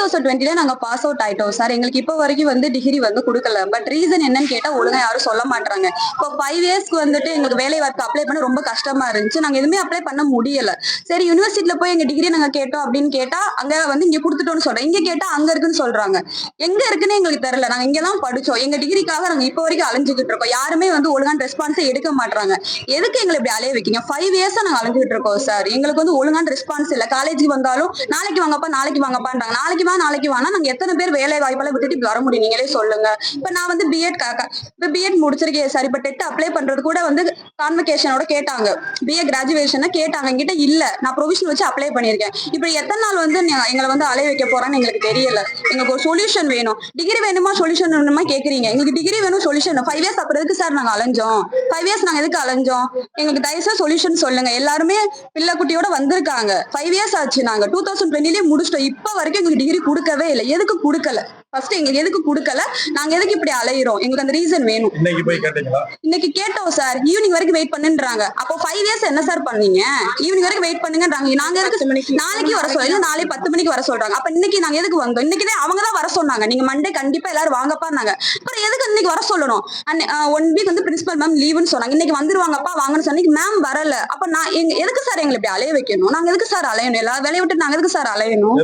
Thousand டுவெண்ட்டில நாங்க pass out ஆயிட்டோம். Sir எங்களுக்கு இப்போ வரைக்கும் வந்து டிகிரி வந்து கொடுக்கல. பட் ரீசன் என்னன்னு கேட்டா ஒழுங்கா யாரும் சொல்ல மாட்டாங்க இப்போ ஃபைவ் இயர்ஸ்க்கு வந்துட்டு எங்களுக்கு வேலை வாய்ப்பு அப்ளை பண்ண ரொம்ப கஷ்டமா இருந்துச்சு. நாங்க எதுவுமே அப்ளை பண்ண முடியல. சரி யூனிவர்சிட்டியில போய் எங்க டிகிரி நாங்க கேட்டோம் அப்படின்னு கேட்டா அங்க வந்து இங்க கொடுத்துட்டோம்னு சொல்றோம் இங்க கேட்டா அங்க இருக்குன்னு சொல்றாங்க. எங்க இருக்குன்னு எங்களுக்கு தெரியல. நாங்க இங்க தான் படிச்சோம். எங்க டிகிரிக்காக நாங்க இப்போ வரைக்கும் அலைஞ்சுக்கிட்டு இருக்கோம். யாருமே வந்து ஒழுங்கான ரெஸ்பான்ஸே எடுக்க மாட்டாங்க எதுக்கு எங்களை இப்படி அலைய வைக்கீங்க? ஃபைவ் இயர்ஸா நாங்க அலைஞ்சுக்கிட்டு இருக்கோம் சார் எங்களுக்கு வந்து ஒழுங்கான ரெஸ்பான்ஸ் இல்ல. காலேஜுக்கு வந்தாலும் நாளைக்கு வாங்கப்பா நாளைக்கு வாங்கப்பான்றாங்க. நாளைக்கு வா நாளைக்கு வானா? நாங்க எத்தனை பேர் வேலை வாய்ப்பெல்லாம் விட்டுட்டு இப்படி வர முடியும்? நீங்களே சொல்லுங்க. இப்ப நான் வந்து பிஎட் இப்ப பிஎட் முடிச்சிருக்கேன் சார் இப்ப டெட் அப்ளை பண்றது கூட வந்து கான்வெகேஷனோட கேட்டாங்க. பிஏ கிராஜுவேஷன் கேட்டாங்க. என்கிட்ட இல்ல. நான் ப்ரொவிஷன் வச்சு அப்ளை பண்ணிருக்கேன் இப்ப எத்தனை நாள் வந்து எங்களை வந்து அலைய வைக்க போறான்னு எங்களுக்கு தெரியல. எங்களுக்கு ஒரு சொல்யூஷன் வேணும். டிகிரி வேணுமா? சொல்யூஷன் வேணுமா? கேக்குறீங்க. எங்களுக்கு டிகிரி வேணும் சொல்யூஷன் ஃபைவ் இயர்ஸ் அப்புறம் எதுக்கு சார் நாங்க அலைஞ்சோம்? ஃபைவ் இயர்ஸ் நாங்க எதுக்கு அலைஞ்சோம்? எங்களுக்கு தயவுசெய்து சொல்யூஷன் சொல்லுங்க. எல்லாருமே பிள்ளை குட்டியோட வந்திருக்காங்க. ஃபைவ் இயர்ஸ் ஆச்சு நாங்க. டூ தௌசண்ட் டுவெண்ட்டிலேயே முடிச்சிட்டோம். இப்ப வரைக்கும் எங்களுக்கு டிகிரி கொடுக்கவே இல்லை. எதுக்கு கொடுக்கல? ஃபர்ஸ்ட் எங்களுக்கு எதுக்கு கொடுக்கல? நாங்க எதுக்கு இப்படி அலையிறோம்? எங்களுக்கு அந்த ரீசன் வேணும். இன்னைக்கு போய் கேட்டீங்களா? இன்னைக்கு கேட்டோம் சார் ஈவினிங் வரைக்கும் வெயிட் பண்ணுன்றாங்க. அப்போ ஃபைவ் இயர்ஸ் என்ன சார் பண்ணீங்க? ஈவினிங் வரைக்கும் வெயிட் பண்ணுங்கன்றாங்க. நாங்க எதுக்கு நாளைக்கு வர சொல்ல இல்ல நாளை பத்து மணிக்கு வர சொல்றாங்க. அப்ப இன்னைக்கு நாங்க எதுக்கு வந்தோம்? இன்னைக்கு அவங்க தான் வர சொன்னாங்க. நீங்க மண்டே கண்டிப்பா எல்லாரும் வாங்கப்பான்னாங்க அப்புறம் எதுக்கு இன்னைக்கு வர சொல்லணும்? ஒன் வீக் வந்து பிரின்சிபல் மேம் லீவுன்னு சொன்னாங்க. இன்னைக்கு வந்துருவாங்கப்பா வாங்கன்னு சொன்னீங்க மேம் வரல. அப்ப நான் எங்க எதுக்கு சார் எங்களை இப்படி அலைய வைக்கணும்? நாங்க எதுக்கு சார் அலையணும்? எல்லா வேலையை விட்டு நாங்க எதுக்கு சார் அலையணும்?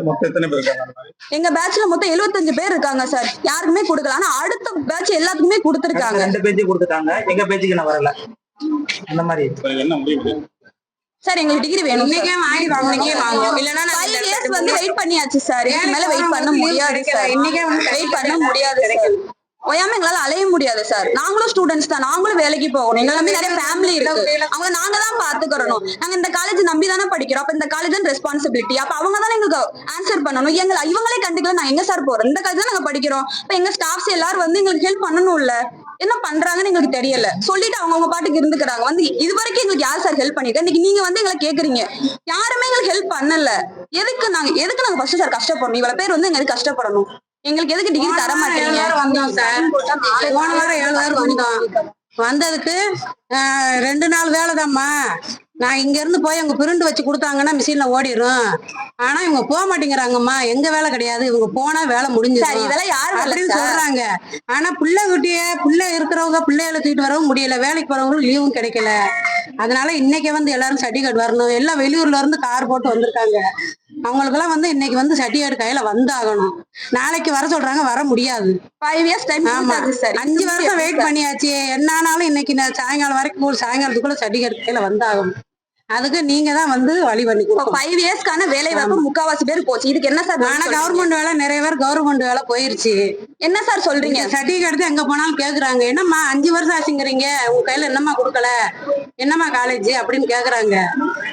எங்க பேட்ச்ல மொத்தம் 75 பேர் இருக்காங்க சார். யாருக்குமே கொடுக்கல. ஆனா அடுத்த பேட்ச் எல்லாத்துக்குமே கொடுத்துருக்காங்க. ரெண்டு பேஜ் கொடுத்துட்டாங்க. எங்க பேஜுக்கு நான் வரல. அந்த மாதிரி. என்ன முடிவு? சார் எங்களுக்கு டிகிரி வேணும் இன்னைக்கே வாங்கிடுவாங்க இன்னைக்கே வாங்குவோம் இல்லைன்னா நான் ஃபைவ் இயர்ஸ் வந்து வெயிட் பண்ணியாச்சு சார். இதுக்கு மேல வெயிட் பண்ண முடியாது சார். இன்னைக்கே வந்து வெயிட் பண்ண முடியாது சார். ஓயாம எங்களால அலைய முடியாது சார் நாங்களும் ஸ்டூடெண்ட்ஸ் தான். நாங்களும் வேலைக்கு போகணும். எங்க நம்பி நிறைய ஃபேமிலி இருக்கு. அவங்க நாங்க தான் பாத்துக்கிறணும். நாங்க இந்த காலேஜ் நம்பி தானே படிக்கிறோம். அப்ப இந்த காலேஜ் தான் ரெஸ்பான்சிபிலிட்டி அப்ப அவங்க தானே எங்களுக்கு ஆன்சர் பண்ணணும். எங்களை இவங்களே கண்டுக்கல நான் எங்க சார் போறோம் இந்த காலேஜ் தான் நாங்க படிக்கிறோம். இப்ப எங்க ஸ்டாஃப்ஸ் எல்லாரும் வந்து எங்களுக்கு ஹெல்ப் பண்ணணும்ல? என்ன பண்றாங்கன்னு எங்களுக்கு தெரியல. சொல்லிட்டு அவங்க அவங்க பாட்டுக்கு இருந்துக்கிறாங்க. வந்து இது வரைக்கும் எங்களுக்கு யார் சார் ஹெல்ப் பண்ணிருக்கா இன்னைக்கு நீங்க வந்து எங்களை கேக்குறீங்க. யாருமே எங்களுக்கு ஹெல்ப் பண்ணல. எதுக்கு நாங்க எதுக்கு நாங்க ஃபர்ஸ்ட் சார் கஷ்டப்படணும் இவ்வளவு பேர் வந்து எங்களுக்கு கஷ்டப்படணும். எங்களுக்கு எதுக்கு டிகிரி தர மாட்டீங்க? போன வாரம் ஏழு பேர் வந்தோம். வந்ததுக்கு ஆஹ், ரெண்டு நாள் வேலைதாம்மா. நான் இங்க இருந்து போய் அவங்க பிரிண்டு வச்சு கொடுத்தாங்கன்னா மிஷின்ல ஓடிரும். ஆனா இவங்க போக மாட்டேங்கிறாங்கம்மா. எங்க வேலை கிடையாது. இவங்க போனா வேலை முடிஞ்சிடும் இதெல்லாம் யார் அப்படின்னு சொல்றாங்க. ஆனா பிள்ளை குட்டிய பிள்ளை இருக்கிறவங்க பிள்ளைகளை தூக்கிட்டு வரவும் முடியல. வேலைக்கு போறவங்களும் லீவும் கிடைக்கல. அதனால இன்னைக்கு வந்து எல்லாரும் சர்டிஃபிகேட் வரணும். எல்லாம் வெளியூர்ல இருந்து கார் போட்டு வந்திருக்காங்க. அவங்களுக்கெல்லாம் வந்து இன்னைக்கு வந்து சர்டிஃபிகேட் கையில வந்தாகணும். நாளைக்கு வர சொல்றாங்க வர முடியாது. ஃபைவ் இயர்ஸ் டைம் ஆமா. அஞ்சு வருஷம் வெயிட் பண்ணியாச்சு. என்னானாலும் இன்னைக்கு சாயங்காலம் வரைக்கும் சாயங்காலத்துக்குள்ள சர்டிஃபிகேட் கையில வந்தாகணும். அதுக்கு நீங்க தான் வந்து வழி பண்ணி ஃபைவ் இயர்ஸ்க்கான வேலை வாய்ப்பு முக்காவாசி பேர் போச்சு. இதுக்கு என்ன சார் ஆனா? கவர்மெண்ட் வேலை நிறைய பேர் கவர்மெண்ட் வேலை போயிருச்சு. என்ன சார் சொல்றீங்க? சர்டிஃபிகேட் எடுத்து எங்க போனாலும் கேக்குறாங்க. என்னம்மா அஞ்சு வருஷம் ஆச்சுங்கிறீங்க. உங்க கையில என்னம்மா கொடுக்கல? என்னம்மா காலேஜ் அப்படின்னு கேக்குறாங்க.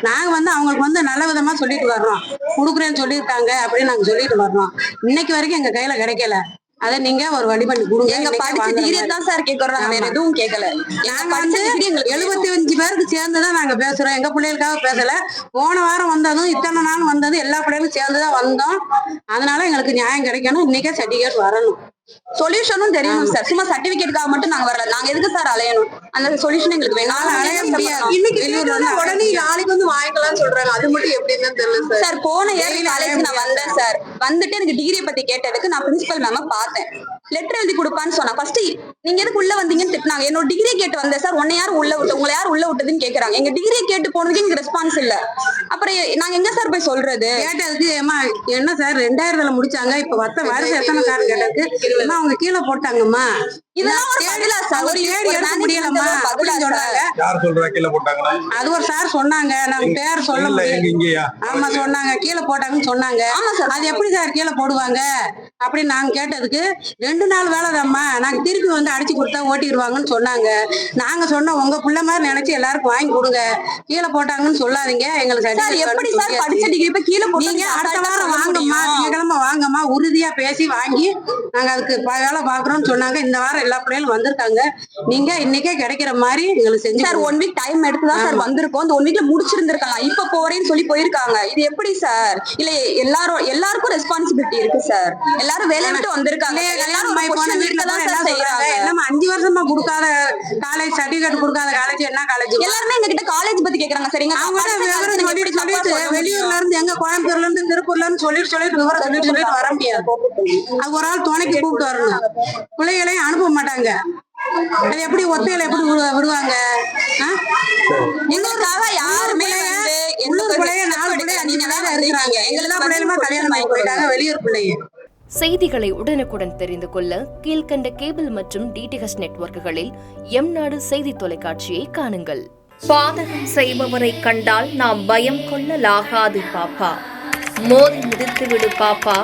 நாங்க வந்து அவங்களுக்கு வந்து நல்ல விதமா சொல்லிட்டு வர்றோம். கொடுக்குறேன்னு சொல்லியிருக்காங்க அப்படின்னு நாங்க சொல்லிட்டு வர்றோம். இன்னைக்கு வரைக்கும் எங்க கையில கிடைக்கல. அதை நீங்க ஒரு வழி பண்ணி கொடுங்க. எங்க படிச்ச டிகிரி. தான் சார் கேக்குறோம் நாங்க வேற எதுவும் கேட்கல நாங்க வந்து எழுபத்தி அஞ்சு பேருக்கு சேர்ந்து தான் நாங்க பேசுறோம். எங்க பிள்ளைகளுக்காக பேசல. போன வாரம் வந்ததும் இத்தனை நாள் வந்ததும் எல்லா பிள்ளைகளும் சேர்ந்து தான் வந்தோம். அதனால எங்களுக்கு நியாயம் கிடைக்கணும். இன்னைக்கே சர்டிஃபிகேட் வரணும். சொல்யூஷனும் தெரியணும் சார் சும்மா சர்டிபிகேட்டுக்காக மட்டும் நாங்க வரல. நாங்க எதுக்கு சார் அலையணும்? அந்த சொல்யூஷன் எங்களுக்கு வேணும். அலைய முடியாது. இன்னைக்கு உடனே நாளைக்கு வந்து வாங்கிக்கலாம்னு சொல்றாங்க. அது மட்டும் எப்படின்னு தெரியல சார் சார் போன இயர் காலேஜ் நான் வந்தேன் சார் வந்துட்டு எனக்கு டிகிரி பத்தி கேட்டதுக்கு நான் பிரின்சிபல் மேம பார்த்தேன். லெட்டர் எழுதி கொடுப்பான்னு சொன்னா ஃபர்ஸ்ட் நீங்க எதுக்கு உள்ள வந்தீங்கன்னு திட்டினாங்க என்னோட டிகிரி கேட்டு வந்தேன் சார் உன்னை யார் உள்ள விட்டு உங்களை யார் உள்ள விட்டதுன்னு கேக்குறாங்க. எங்க டிகிரி கேட்டு போனதுக்கு எங்களுக்கு ரெஸ்பான்ஸ் இல்ல. அப்புறம் நாங்க எங்க சார் போய் சொல்றது? கேட்டதுக்கு ஏமா என்ன சார் ரெண்டாயிரத்துல முடிச்சாங்க. இப்ப வத்த வருஷம் எத்தனை காரம் கேட்டதுக்கு? அம்மா அவங்க கீழே போட்டாங்கம்மா. இதெல்லாம் ஒரு பதிலா சார். ஒரு தேடி ஒரு எடுக்க முடியலம்மா ஒரு பதிலா அப்படின்னு சார் சொன்னாங்க. யார் சொல்றா கீழே போட்டாங்கன்னா? அது ஒரு சார் சொன்னாங்க. நாங்க பேர் சொல்ல முடியல ஆமா சொன்னாங்க. கீழே போட்டாங்கன்னு சொன்னாங்க. ஆமா சார். அது எப்படி சார் கீழே போடுவாங்க? அப்படின்னு நாங்க கேட்டதுக்கு ரெண்டு நாள் வேலைதாம்மா நாங்க திருப்பி வந்து அடிச்சு கொடுத்தா ஓட்டிடுவாங்கன்னு சொன்னாங்க. நாங்க சொன்னோம் உங்க புள்ள மாதிரி நினைச்சு எல்லாருக்கும் வாங்கி கொடுங்க. கீழே போட்டாங்கன்னு சொல்லாதீங்க. எங்களுக்கு எப்படி சார். படிச்ச டிகிரி கீழே போட்டு நீங்க அடுத்த வாரம் வாங்கம்மா. திங்கக்கிழமை வாங்கம்மா. உறுதியா பேசி வாங்கி நாங்க அதுக்கு வேலை பாக்குறோம்னு சொன்னாங்க. இந்த வாரம் எல்லா பிள்ளைகளும் வந்திருக்காங்க. நீங்க இன்னைக்கே கிடைக்கிற மாதிரி எங்களுக்கு செஞ்சு சார் ஒன் வீக் டைம் எடுத்து தான் சார் வந்திருக்கோம். அந்த ஒன் வீக்ல முடிச்சிருந்திருக்கலாம். இப்ப போறேன்னு சொல்லி போயிருக்காங்க. இது எப்படி சார்? இல்ல எல்லாரும் எல்லாருக்கும் ரெஸ்பான்சிபிலிட்டி இருக்கு சார். எல்லாரும் வேலையை விட்டு வந்திருக்காங்க. எல்லாரும் செய்யறாங்க என்னம்மா அஞ்சு வருஷமா கொடுக்காத காலேஜ் சர்டிபிகேட் கொடுக்காத காலேஜ் என்ன காலேஜ் எல்லாருமே எங்க கிட்ட காலேஜ் பத்தி கேக்குறாங்க சரிங்க அவங்க வெளியூர்ல இருந்து எங்க கோயம்புத்தூர்ல இருந்து திருப்பூர்ல இருந்து சொல்லிட்டு சொல்லிட்டு விவரம் சொல்லிட்டு சொல்லிட்டு வர முடியாது. அது ஒரு ஆள் துணைக்கு கூப்பிட்டு வரணும். பிள்ளைகளையும் அனுப்ப மாட்டாங்க. அது எப்படி ஒத்தையில எப்படி விடு- விடுவாங்க? எங்களுக்காக யாருமே உள்ளூர் பிள்ளைங்க நாலு step பிள்ளை எடுக்கல. அஞ்சு நீங்க பிள்ளை தான் தான் இருக்கிறாங்க எல்லா பிள்ளைகளுமே கல்யாணம் ஆகி போயிட்டாங்க வெளியூர் பிள்ளைங்க. செய்திகளை உடனுக்குடன் தெரிந்து கொள்ள கீழ்க்கண்ட கேபிள் மற்றும் டிடிஹெச் நெட்வொர்க்குகளில் எம் நாடு செய்தி தொலைக்காட்சியை காணுங்கள். பாதகம் செய்பவரை கண்டால் நாம் பயம் கொள்ளலாகாது பாப்பா. மோதி மிதித்து விடு பாப்பா.